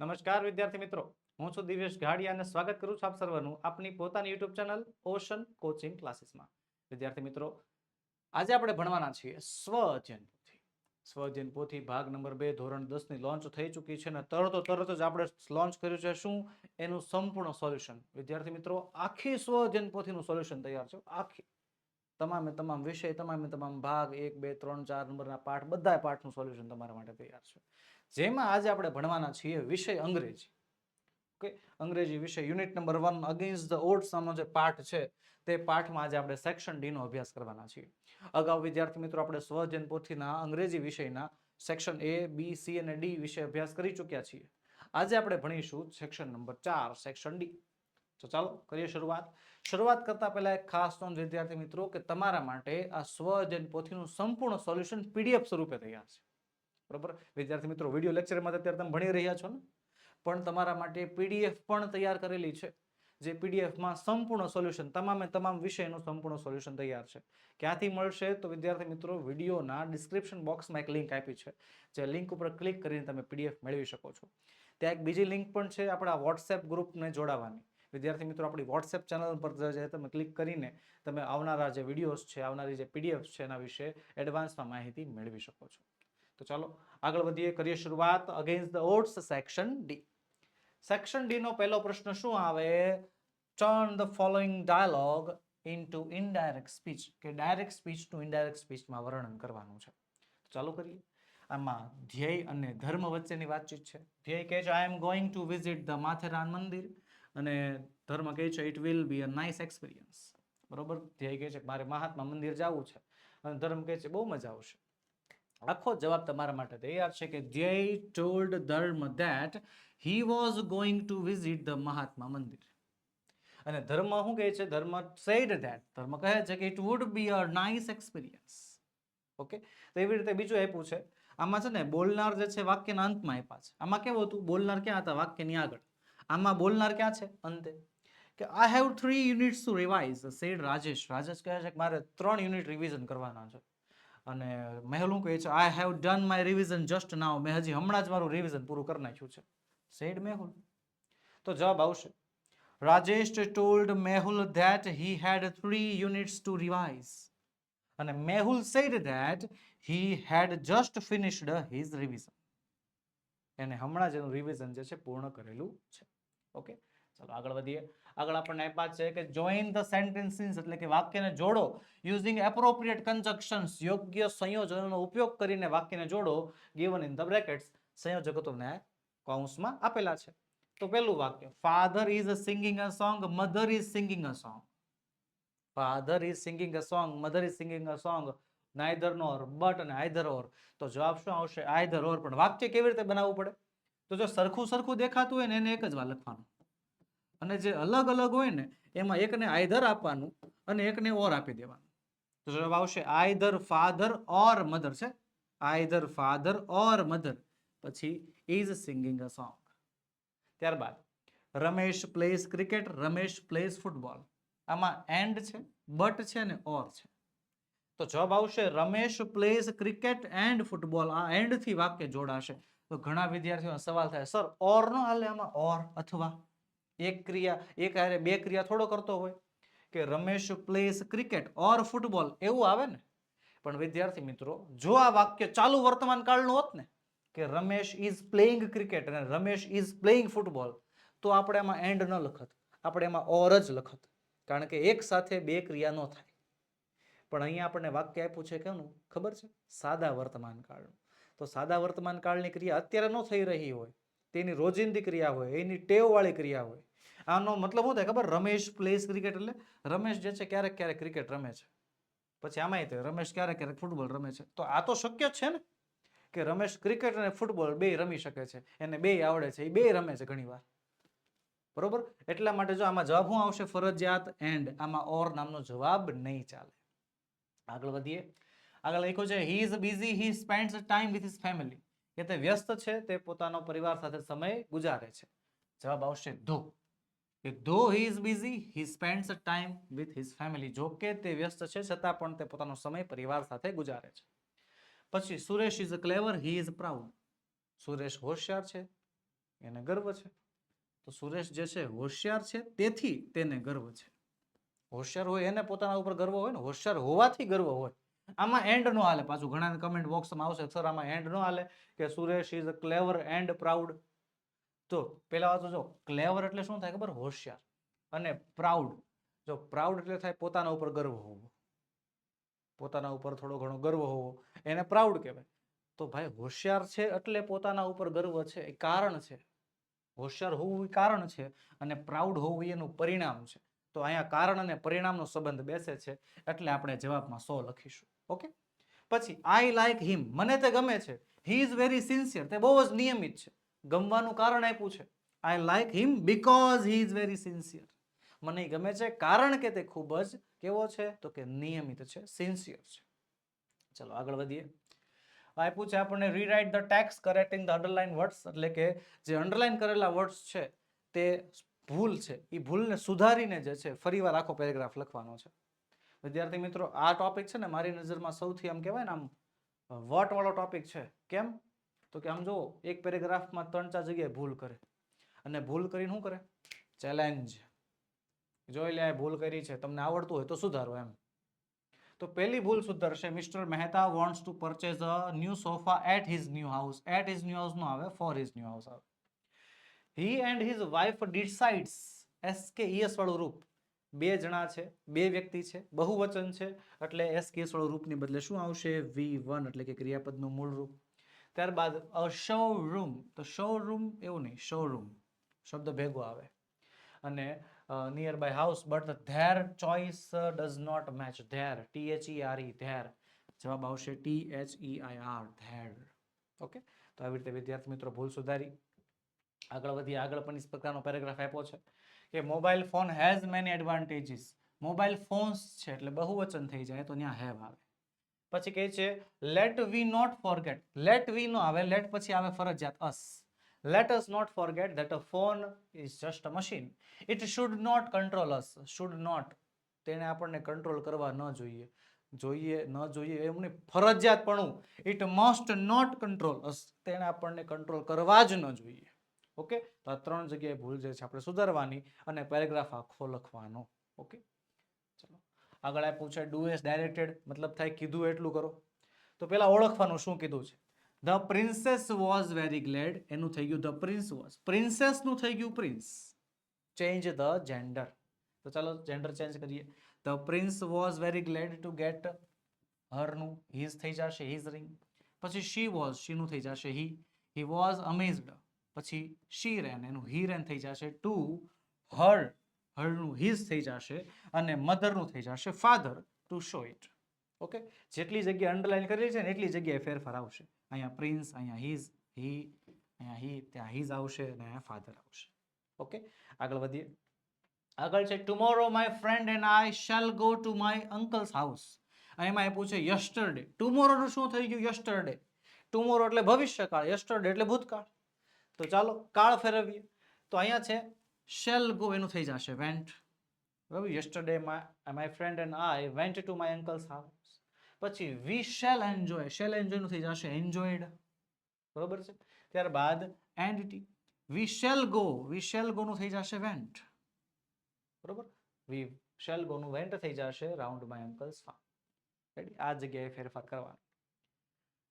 નમસ્કાર વિદ્યાર્થી મિત્રો. હું છું દિવેશ ઘાડિયા અને સ્વાગત કરું છું આપ સર્વનું આપની પોતાની યુટ્યુબ ચેનલ ઓશન કોચિંગ ક્લાસીસમાં. વિદ્યાર્થી મિત્રો, આજે આપણે ભણવાના છીએ સ્વજન પોથી સ્વજન પોથી ભાગ નંબર બે, ધોરણ દસની લોન્ચ થઈ ચૂકી છે અને તરતો તરત જ આપણે લોન્ચ કર્યું છે. શું? એનું સંપૂર્ણ સોલ્યુશન વિદ્યાર્થી મિત્રો, આખી સ્વજન પોથીનું સોલ્યુશન તૈયાર છે. આખી. તમામે તમામ વિષય, તમામે તમામ ભાગ, એક, બે, ત્રણ, ચાર નંબરના પાઠ બધા પાઠનું સોલ્યુશન તમારા માટે તૈયાર છે. જેમાં આજે આપણે ભણવાના છીએ વિષય અંગ્રેજી. ઓકે અંગ્રેજી વિષય unit number one against the odds નામનો જે પાઠ છે, તે પાઠમાં આજે આપણે સેક્શન ડી નો અભ્યાસ કરવાના છીએ. અગાઉ વિદ્યાર્થી મિત્રો આપણે સ્વજન પોથીના અંગ્રેજી વિષયના સેક્શન એ બી સી અને ડી વિશે અભ્યાસ કરી ચૂક્યા છીએ. આજે આપણે ભણીશું સેક્શન નંબર ચાર સેક્શન ડી તો ચાલો કરીએ શરૂઆત. શરૂઆત કરતા પહેલા એક ખાસ નોંધ વિદ્યાર્થી મિત્રો કે તમારા માટે આ સ્વજન પોથીનું સંપૂર્ણ સોલ્યુશન પીડીએફ સ્વરૂપે તૈયાર છે. બરોબર? વિદ્યાર્થી મિત્રો વીડિયો લેક્ચરમાં અત્યારે તમે ભણી રહ્યા છો ને? પણ તમારા માટે પીડીએફ પણ તૈયાર કરેલી છે, જે પીડીએફમાં સંપૂર્ણ સોલ્યુશન તમામે તમામ વિષયનું સંપૂર્ણ સોલ્યુશન તૈયાર છે. ક્યાંથી મળશે તો વિદ્યાર્થી મિત્રો વિડીયોના ડિસ્ક્રિપ્શન બોક્સમાં એક લિંક આપી છે, જે લિંક ઉપર ક્લિક કરીને તમે પીડીએફ મેળવી શકો છો. ત્યાં એક બીજી લિંક પણ છે, આપણા વોટ્સએપ ગ્રુપને જોડાવાની. વિદ્યાર્થી મિત્રો, આપણી વોટ્સએપ ચેનલ પર જે તમે ક્લિક કરીને તમે આવનારા જે વિડીયોઝ છે, આવનારી જે પીડીએફ છે એના વિશે એડવાન્સમાં માહિતી મેળવી શકો છો. ચાલો આગળ વધીએ, કરીએ શરૂઆત against the odds section D section D નો પહેલો પ્રશ્ન શું આવે? Turn the following dialogue into indirect speech કે ડાયરેક્ટ સ્પીચ ટુ ઇનડાયરેક્ટ સ્પીચમાં વર્ણન કરવાનું છે. ચાલુ કરીએ. આમાં ધ્યેય અને ધર્મ વચ્ચેની વાતચીત છે. ધ્યેય કહે છે I am going to visit the Matheran mandir અને ધર્મ કહે છે it will be a nice experience બરોબર? ધ્યેય કહે છે, મારે મહાત્મા મંદિર જવું છે. અને ધર્મ કહે છે, બહુ મજા આવશે. આખો જવાબ તમારા માટે તૈયાર છે કે Dhyey told Dharm that he was going to visit the Mahatma mandir. અને ધર્મ શું કહે છે? ધર્મ સેડ ધેટ ધર્મ કહે છે કે it would be a nice experience okay તો એવી રીતે બીજું આપ્યું છે. આમાં છે ને બોલનાર જે છે વાક્યના અંતમાં આપ્યા છે. આમાં કેવું હતું? બોલનાર ક્યાં હતા? વાક્યની આગળ. આમાં બોલનાર ક્યાં છે? અંતે. કે I have three units to revise said Rajesh. Rajesh કહે છે કે મારે ત્રણ યુનિટ રિવિઝન કરવાના છે. અને મહેલું કહે છે I have done my revision just now મેં હજી હમણાં જ મારું રિવિઝન પૂરું કરી નાખ્યું છે. સેડ મેહુલ. તો જવાબ આવશે. Rajesh told Mehul that he had three units to revise અને Mehul said that he had just finished his revision એને હમણાં જ એનું રિવિઝન જે છે, પૂર્ણ કરેલું છે. ઓકે ચાલો આગળ વધીએ. આગળ આપણને આપ્યા છે કે જોઈન ધ સેન્ટેન્સીસ એટલે કે વાક્યને જોડો. યુઝિંગ એપ્રોપ્રિએટ કન્જક્શન્સ યોગ્ય સંયોજનોનો ઉપયોગ કરીને વાક્યને જોડો. ગિવન ઇન ધ બ્રેકેટ્સ સંયોજકોને કૌંસમાં આપેલા છે. તો પહેલું વાક્ય father is singing a song mother is singing a song father is singing a song mother is singing a song neither nor but અને આઈધર ઓર તો જવાબ શું આવશે? આઈધર ઓર પણ વાક્ય કેવી રીતે બનાવવું પડે? તો જો સરખું સરખું દેખાતું હોય ને એને એક જ વાર લખવાનું. અને જે અલગ અલગ હોય ને, એમાં એકને આઈધર આપવાનું અને એકને ઓર આપી દેવાનું. તો જવાબ આવશે આઈધર ફાધર ઓર મધર છે. Either father or mother. પછી ઇઝ સિંગિંગ અ સોંગ. ત્યારબાદ Ramesh plays cricket, Ramesh plays football. આમાં એન્ડ છે, બટ છે ને ઓર છે. તો જવાબ આવશે Ramesh plays cricket and football. આ એન્ડથી વાક્ય જોડાશે. તો ઘણા વિદ્યાર્થીઓનો સવાલ થાય, સર ઓર નો હાલે આમાં ઓર અથવા એક ક્રિયા, એક હારે બે ક્રિયા થોડો કરતો હોય. કે Ramesh plays cricket or football એવું આવે ને? પણ વિદ્યાર્થી મિત્રો, જો આ વાક્ય ચાલુ વર્તમાન કાળનું હોત ને, કે રમેશ ઇઝ પ્લેઇંગ ક્રિકેટ અને રમેશ ઇઝ પ્લેઇંગ ફૂટબોલ તો આપણે એમાં એન્ડ ન લખત. આપણે એમાં ઓર જ લખત. કારણ કે એક સાથે બે ક્રિયા ન થાય. પણ અહીંયા આપણને વાક્ય આપ્યું છે કેનું ખબર છે? સાદા વર્તમાન કાળનું. તો સાદા વર્તમાન કાળની ક્રિયા અત્યારે ન થઈ રહી હોય. તેની રોજિંદી ક્રિયા હોય, એની ટેવવાળી ક્રિયા હોય. આનો મતલબ શું થાય ખબર? રમેશ પ્લેસ ક્રિકેટ એટલે રમેશ જે છે ક્યારેક ક્યારેક ક્રિકેટ રમે છે. પછી આમાંય તે રમેશ ક્યારેક ક્યારેક ફૂટબોલ રમે છે. તો આ તો શક્ય છે ને? કે રમેશ ક્રિકેટ અને ફૂટબોલ બે રમી શકે છે. એને બે આવડે છે, એ બે રમે છે ઘણીવાર. બરોબર? એટલા માટે જો આમાં જવાબ શું આવશે? ફરજિયાત એન્ડ આમાં ઓર નામનો જવાબ નહીં ચાલે. આગળ વધીએ. આગળ લખ્યું છે he is busy he spends time with his family કે તે વ્યસ્ત છે, તે પોતાનો પરિવાર સાથે સમય ગુજારે છે. જવાબ આવશે ધો. કે ધો he is busy he spends time with his family જો કે તે વ્યસ્ત છે, છતાં પણ તે પોતાનો સમય પરિવાર સાથે ગુજારે છે. પછી Suresh is a clever he is proud Suresh હોશિયાર છે, એને ગર્વ છે. તો સુરેશ જે છે, હોશિયાર છે, તેથી તેને ગર્વ છે. હોશિયાર હોય એને પોતાના ઉપર ગર્વ હોય ને, હોશિયાર હોવાથી ગર્વ હોય. આમાં એન્ડ નો હાલે. પાછું ઘણા કમેન્ટ બોક્સમાં આવશે. સર આમાં એન્ડ નો હાલે કે Suresh is a clever and proud તો પેલા વાત જો ક્લેવર એટલે શું થાય ખબર? હોશિયાર. અને પ્રાઉડ જો પ્રાઉડ એટલે થાય પોતાના ઉપર ગર્વ હોવો. પોતાના ઉપર થોડો ઘણો ગર્વ હોવો. એને પ્રાઉડ કહેવાય. તો ભાઈ, હોશિયાર છે એટલે પોતાના ઉપર ગર્વ છે. એ કારણ છે. હોશિયાર હોવું એ કારણ છે અને પ્રાઉડ હોવું એનું પરિણામ છે. તો અહીંયા કારણ અને પરિણામનો સંબંધ બેસે છે. એટલે આપણે જવાબમાં સો લખીશું. ઓકે? પછી આઈ લાઈક હિમ મને તે ગમે છે. હી ઇઝ વેરી સિન્સિયર તે બહુ જ નિયમિત છે. ગમવાનું કારણ આપ્યું છે. I like him because he is very sincere મને ગમે છે કારણ કે તે ખૂબ જ કેવો છે? તો કે નિયમિત છે. સિન્સિયર છે. ચલો, આગળ વધીએ. આપ્યું છે આપણને rewrite the text correcting the underline words એટલે કે, જે અંડરલાઇન કરેલા વર્ડ્સ છે, તે ભૂલ છે. એ ભૂલને સુધારીને જે છે, ફરીવાર આખો પેરેગ્રાફ લખવાનો છે. વિદ્યાર્થી મિત્રો, આ ટોપિક છે ને મારી નજરમાં સૌથી આમ કહેવાય ને આમ વટ વાળો ટોપિક છે. કેમ? તો કે આમ જુઓ, એક પેરેગ્રાફમાં ત્રણ ચાર જગ્યાએ ભૂલ કરે. અને ભૂલ કરીને શું કરે? ચેલેન્જ જોઈ લે ભૂલ કરી છે. તમને આવડતું હોય તો સુધારો એમ. તો પહેલી ભૂલ સુધરશે. Mister Mehta wants to purchase a new sofa at his new house at his new house નો આવે ફોર હિઝ ન્યૂ હાઉસ આવે. He and his wife decides S કે ઈએસ વાળું રૂપ. બે જણા છે, બે વ્યક્તિ છે, બહુવચન છે, એટલે એસ કે વાળું રૂપની બદલે શું આવશે? વી વન એટલે કે ક્રિયાપદનું મૂળ રૂપ. ત્યારબાદ અ શો રૂમ તો શોરૂમ એવું નહીં શોરૂમ શબ્દ ભેગો આવે. અને near by house but their choice does not match their T H E R E there જવાબ આવશે T H E I R their okay તો આવી રીતે વિદ્યાર્થી મિત્રો ભૂલ સુધારી. આગળ વધી આગળ પણ પ્રકારનો પેરેગ્રાફ આપ્યો છે. કે mobile phone has many advantages mobile phones છે એટલે બહુવચન થઈ જાય તો ત્યાં હેવ આવે. પછી કહે છે let we not forget let we નો આવે લેટ પછી આવે ફરજિયાત us let us not forget that a phone is just a machine. It should not control us. Should not. તેને આપણને કંટ્રોલ કરવા ન જોઈએ. જોઈએ, ન જોઈએ એમ નહીં. ફરજિયાતપણું. It must not control us તેને આપણને કંટ્રોલ કરવા જ ન જોઈએ. ઓકે? તો આ ત્રણ જગ્યાએ ભૂલ જે છે આપણે સુધારવાની અને પેરેગ્રાફ આખો લખવાનો. ઓકે? ચલો. આગળ આ પૂછે ડુ એસ ડાયરેક્ટેડ મતલબ થાય, કીધું એટલું કરો. તો પેલા ઓળખવાનું શું કીધું છે? The princess was very glad એનું થઈ ગયું ધ પ્રિન્સ વોઝ પ્રિન્સેસનું થઈ ગયું પ્રિન્સ ચેન્જ ધ જેન્ડર તો ચાલો જેન્ડર ચેન્જ કરીએ. The prince was very glad to get હરનું. His થઈ જશે હીઝ રિંગ પછી શી વોઝ શીનું થઈ જશે હી હી વોઝ અમેઝડ પછી શી રેન એનું હી રેન થઈ જશે ટુ હર હરનું હિઝ થઈ જશે અને મધરનું થઈ જશે father to show it okay જેટલી જગ્યાએ અંડરલાઈન કરેલી છે ને એટલી જગ્યાએ ફેરફાર આવશે. અહીંયા પ્રિન્સ અહીંયા હીઝ હી અહીંયા હી ત્યાં હિઝ આવશે અને અહીંયા ફાધર આવશે. ઓકે આગળ વધીએ. આગળ છે tomorrow my friend and I shall go to my uncle's house એમાં એ પૂછે યસ્ટરડે ટુમોરોનું શું થઈ ગયું? યસ્ટરડે ટુમોરો એટલે ભવિષ્યકાળ યસ્ટરડે એટલે ભૂતકાળ. તો ચાલો કાળ ફેરવીએ. તો અહીંયા છે શેલ ગો એનું થઈ જશે વેન્ટ બરાબર? Yesterday my my friend and I went to my uncle's house પછી વી શેલ એન્જોય શેલ એન્જોયનું થઈ જશે એન્જોયડ બરોબર છે? ત્યારબાદ and T V shall go we shall ગોનું થઈ જશે વેન્ટ બરોબર? વી શેલ ગોનું વેન્ટ થઈ જશે રાઉન્ડ માય અંકલ્સ ફાર્મ આ જગ્યાએ ફેરફાર કરવાનો.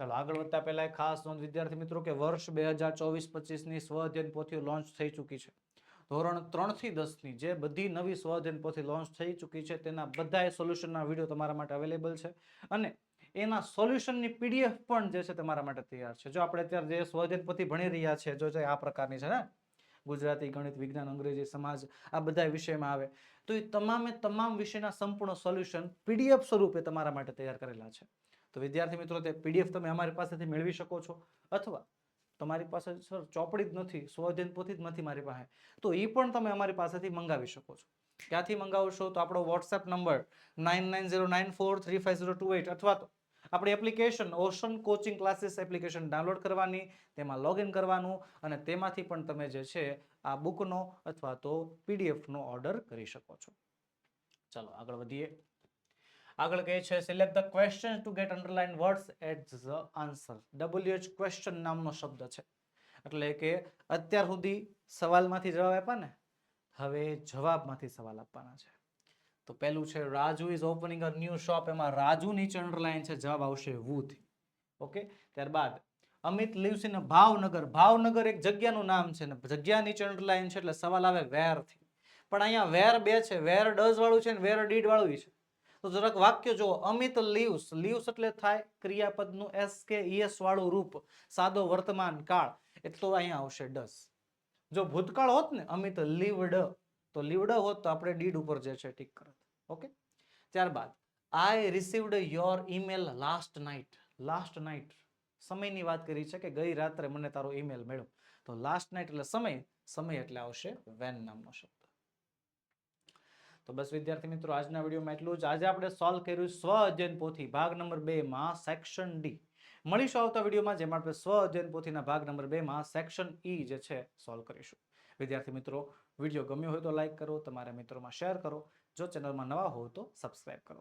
ચાલો, આગળ વધતા પહેલા ખાસ નોંધ વિદ્યાર્થી મિત્રો કે વર્ષ બે હજાર ચોવીસ પચીસની સ્વ અધ્યયન પોથીઓ લોન્ચ થઈ ચૂકી છે. ધોરણ ત્રણથી દસની જે બધી નવી સ્વ અધ્યયન પોથી લોન્ચ થઈ ચૂકી છે, તેના બધા સોલ્યુશનના વીડિયો તમારા માટે અવેલેબલ છે. અને એના સોલ્યુશનની પીડીએફ પણ જે છે તમારા માટે તૈયાર છે. જો આપણે અત્યારે જે સ્વઅધ્યયન પોથી ભણી રહ્યા છે, જો જે આ પ્રકારની છે ને, ગુજરાતી, ગણિત, વિજ્ઞાન, અંગ્રેજી, સમાજ, આ બધા વિષયમાં આવે, તો એ તમામે તમામ વિષયના સંપૂર્ણ સોલ્યુશન પીડીએફ સ્વરૂપે તમારા માટે તૈયાર કરેલા છે. તો વિદ્યાર્થી મિત્રો, તે પીડીએફ તમે અમારી પાસેથી મેળવી શકો છો. અથવા તમારી પાસે સર ચોપડી જ નથી સ્વઅધ્યયન પોથી જ નથી મારી પાસે. તો એ પણ તમે અમારી પાસેથી મંગાવી શકો છો. ક્યાંથી મંગાવશો? તો આપણો WhatsApp number nine nine zero nine four three five zero two eight અથવા તો આપણી application ocean coaching classes application download કરવાની, તેમાં લોગિન કરવાનું, અને તેમાંથી પણ તમે જે છે આ બુકનો અથવા તો પીડીએફનો ઓર્ડર કરી શકો છો. ચાલો આગળ વધીએ. આગળ કહે છે select the question to get underline words at the answer WH question નામનો શબ્દ છે. એટલે કે અત્યાર સુધી સવાલમાંથી જવાબ આપ્યા ને, હવે જવાબમાંથી સવાલ આપવાના છે. તો પહેલું છે Raju is opening a new shop એમાં રાજુ નીચે અંડરલાઈન છે, જવાબ આવશે વુથી ઓકે ત્યારબાદ અમિત lives ઇન ભાવનગર ભાવનગર એક જગ્યાનું નામ છે ને, જગ્યા નીચે અંડરલાઈન છે એટલે સવાલ આવે વેરથી પણ અહીંયા વેર બે છે, વેર ડઝ વાળું છે ને, વેર ડીડ વાળું છે. તો જરાક વાક્ય જો અમિત લીવ્સ. લીવ્સ એટલે થાય ક્રિયાપદનું એસ કે ઈએસ વાળું રૂપ. સાદો વર્તમાન કાળ. એટલો અહીંયા આવશે ડસ. જો ભૂતકાળ હોત ને, અમિત લીવડ, તો લીવડ હોત તો આપણે ડીડ ઉપર જે છે ટીક કરત. ઓકે? ત્યારબાદ I received your email last night last night સમયની વાત કરી છે કે ગઈ રાત્રે મને તારો ઈમેલ મળ્યો. તો લાસ્ટ નાઇટ એટલે સમય. સમય એટલે આવશે વેન નામનો શબ્દ. તો બસ વિદ્યાર્થી મિત્રો, આજના વિડીયોમાં એટલું જ. આજે આપણે સોલ્વ કર્યું સ્વ અધ્યયન પોથી, ભાગ નંબર બે માં સેક્શન ડી મળીશું આવતા વિડીયોમાં જેમાં આપણે સ્વ અધ્યયન પોથીના ભાગ નંબર બે માં સેક્શન ઈ જે છે સોલ્વ કરીશું. વિદ્યાર્થી મિત્રો, વીડિયો ગમ્યો હોય તો લાઇક કરો, તમારા મિત્રોમાં શેર કરો. જો ચેનલમાં નવા હો તો સબસ્ક્રાઈબ કરો.